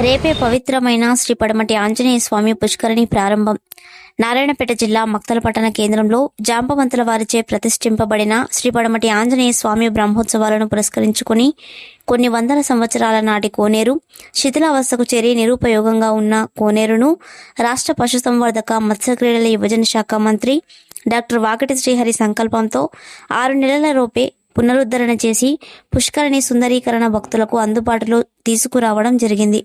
రేపే పవిత్రమైన శ్రీ పడమటి ఆంజనేయ స్వామి పుష్కరిణి ప్రారంభం. నారాయణపేట జిల్లా మక్తల పట్టణ కేంద్రంలో జాంబవంతుల వారిచే ప్రతిష్ఠింపబడిన శ్రీ పడమటి ఆంజనేయ స్వామి బ్రహ్మోత్సవాలను పురస్కరించుకుని కొన్ని వందల సంవత్సరాల నాటి కోనేరు శిథిలావస్థకు చేరి నిరుపయోగంగా ఉన్న కోనేరును రాష్ట్ర పశుసంవర్ధక మత్స్యక్రీడల యువజన శాఖ మంత్రి డాక్టర్ వాకటి శ్రీహరి సంకల్పంతో ఆరు నెలల లోపే పునరుద్ధరణ చేసి పుష్కరిణి సుందరీకరణ భక్తులకు అందుబాటులో తీసుకురావడం జరిగింది.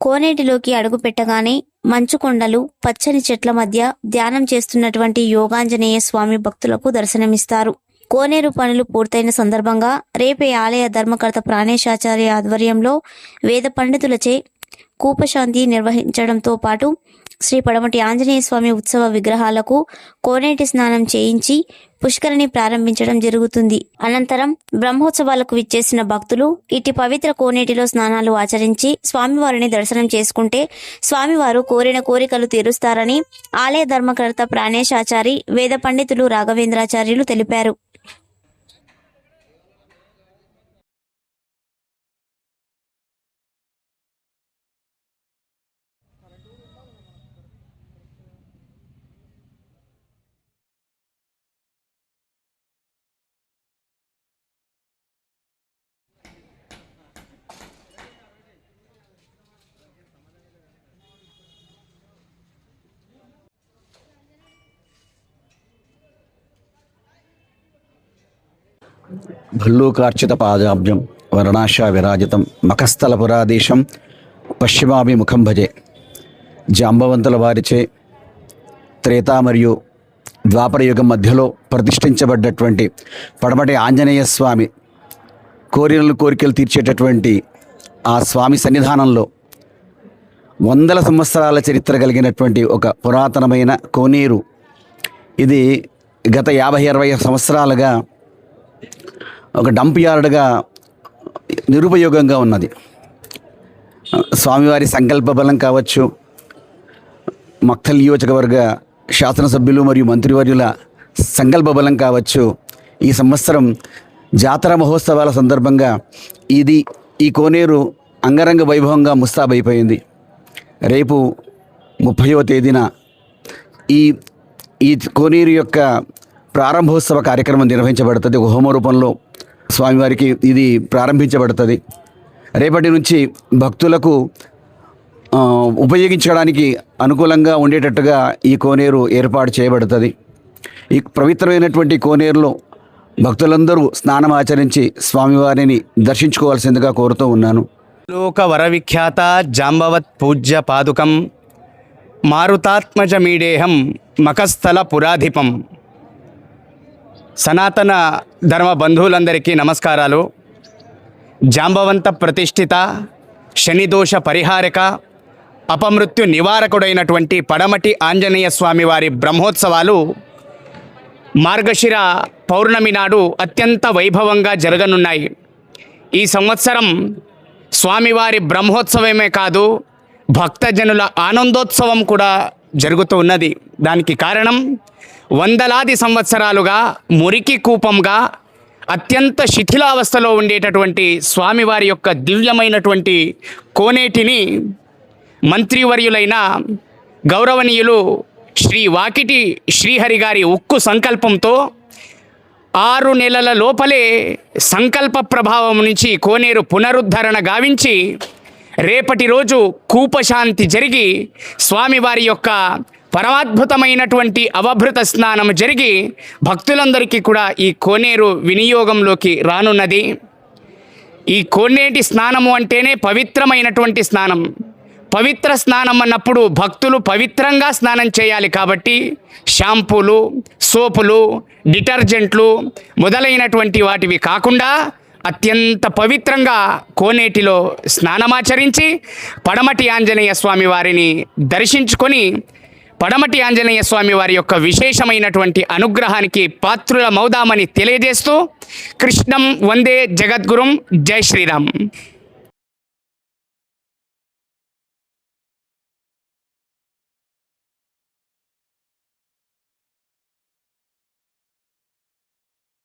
కోనేటిలోకి అడుగు పెట్టగానే మంచు కొండలు పచ్చని చెట్ల మధ్య ధ్యానం చేస్తున్నటువంటి యోగాంజనేయ స్వామి భక్తులకు దర్శనమిస్తారు. కోనేరు పనులు పూర్తయిన సందర్భంగా రేపే ఆలయ ధర్మకర్త ప్రాణేశాచార్య ఆధ్వర్యంలో వేద పండితులచే కూపశాంతి నిర్వహించడంతో పాటు శ్రీ పడమటి ఆంజనేయ స్వామి ఉత్సవ విగ్రహాలకు కోనేటి స్నానం చేయించి పుష్కరిణి ప్రారంభించడం జరుగుతుంది. అనంతరం బ్రహ్మోత్సవాలకు విచ్చేసిన భక్తులు ఇటు పవిత్ర కోనేటిలో స్నానాలు ఆచరించి స్వామివారిని దర్శనం చేసుకుంటే స్వామివారు కోరిన కోరికలు తీరుస్తారని ఆలయ ధర్మకర్త ప్రాణేశాచారి వేద పండితులు రాఘవేంద్రాచార్యులు తెలిపారు. భల్లూకార్చిత పాదాబ్జం వర్ణాశా విరాజితం మఖస్థల పురాదేశం పశ్చిమాభిముఖం భజే జాంబవంతుల వారిచే త్రేతా మరియు ద్వాపరయుగం మధ్యలో ప్రతిష్ఠించబడ్డటువంటి పడమటి ఆంజనేయ స్వామి కోరినలు కోరికలు తీర్చేటటువంటి ఆ స్వామి సన్నిధానంలో వందల సంవత్సరాల చరిత్ర కలిగినటువంటి ఒక పురాతనమైన కోనేరు. ఇది గత యాభై అరవై సంవత్సరాలుగా ఒక డంప్ యార్డ్గా నిరుపయోగంగా ఉన్నది. స్వామివారి సంకల్ప బలం కావచ్చు మక్తల్ నియోజకవర్గ శాసనసభ్యులు మరియు మంత్రివర్యుల సంకల్ప బలం కావచ్చు. ఈ సంవత్సరం జాతర మహోత్సవాల సందర్భంగా ఇది ఈ కోనేరు అంగరంగ వైభవంగా ముస్తాబైపోయింది రేపు ముప్పయో తేదీన ఈ ఈ కోనేరు యొక్క ప్రారంభోత్సవ కార్యక్రమం నిర్వహించబడుతుంది. ఒక హోమ రూపంలో స్వామివారికి ఇది ప్రారంభించబడుతుంది. రేపటి నుంచి భక్తులకు ఉపయోగించడానికి అనుకూలంగా ఉండేటట్టుగా ఈ కోనేరు ఏర్పాటు చేయబడుతుంది. ఈ పవిత్రమైనటువంటి కోనేరులో భక్తులందరూ స్నానం ఆచరించి స్వామివారిని దర్శించుకోవాల్సిందిగా కోరుతూ ఉన్నాను. లోక వరవిఖ్యాత జాంబవత్ పూజ్య పాదుకం మారుతాత్మజమీడేహం మఖస్థల పురాధిపం. సనాతన ధర్మ బంధువులందరికీ నమస్కారాలు. జాంబవంత ప్రతిష్ఠిత శనిదోష పరిహారక అపమృత్యు నివారకుడైనటువంటి పడమటి ఆంజనేయ స్వామి వారి బ్రహ్మోత్సవాలు మార్గశిర పౌర్ణమి నాడు అత్యంత వైభవంగా జరగనున్నాయి. ఈ సంవత్సరం స్వామివారి బ్రహ్మోత్సవమే కాదు భక్తజనుల ఆనందోత్సవం కూడా జరుగుతూ ఉన్నది. దానికి కారణం వందలాది సంవత్సరాలుగా మురికి కూపంగా అత్యంత శిథిలావస్థలో ఉండేటటువంటి స్వామివారి యొక్క దివ్యమైనటువంటి కోనేటిని మంత్రివర్యులైన గౌరవనీయులు శ్రీ వాకిటి శ్రీహరి గారి ఉక్కు సంకల్పంతో ఆరు నెలల లోపలే సంకల్ప ప్రభావం నుంచి కోనేరు పునరుద్ధరణ గావించి రేపటి రోజు కూపశాంతి జరిగి స్వామివారి యొక్క పరమాద్భుతమైనటువంటి అవభృత స్నానం జరిగి భక్తులందరికీ కూడా ఈ కోనేరు వినియోగంలోకి రానున్నది. ఈ కోనేటి స్నానము అంటేనే పవిత్రమైనటువంటి స్నానం. పవిత్ర స్నానం అన్నప్పుడు భక్తులు పవిత్రంగా స్నానం చేయాలి కాబట్టి షాంపూలు సోపులు డిటర్జెంట్లు మొదలైనటువంటి వాటివి కాకుండా అత్యంత పవిత్రంగా కోనేటిలో స్నానమాచరించి పడమటి ఆంజనేయ స్వామి వారిని దర్శించుకొని పడమటి ఆంజనేయ స్వామి వారి యొక్క విశేషమైనటువంటి అనుగ్రహానికి పాత్రుల మౌదామని తెలియజేస్తూ కృష్ణం వందే జగద్గురుం జై శ్రీరామ్.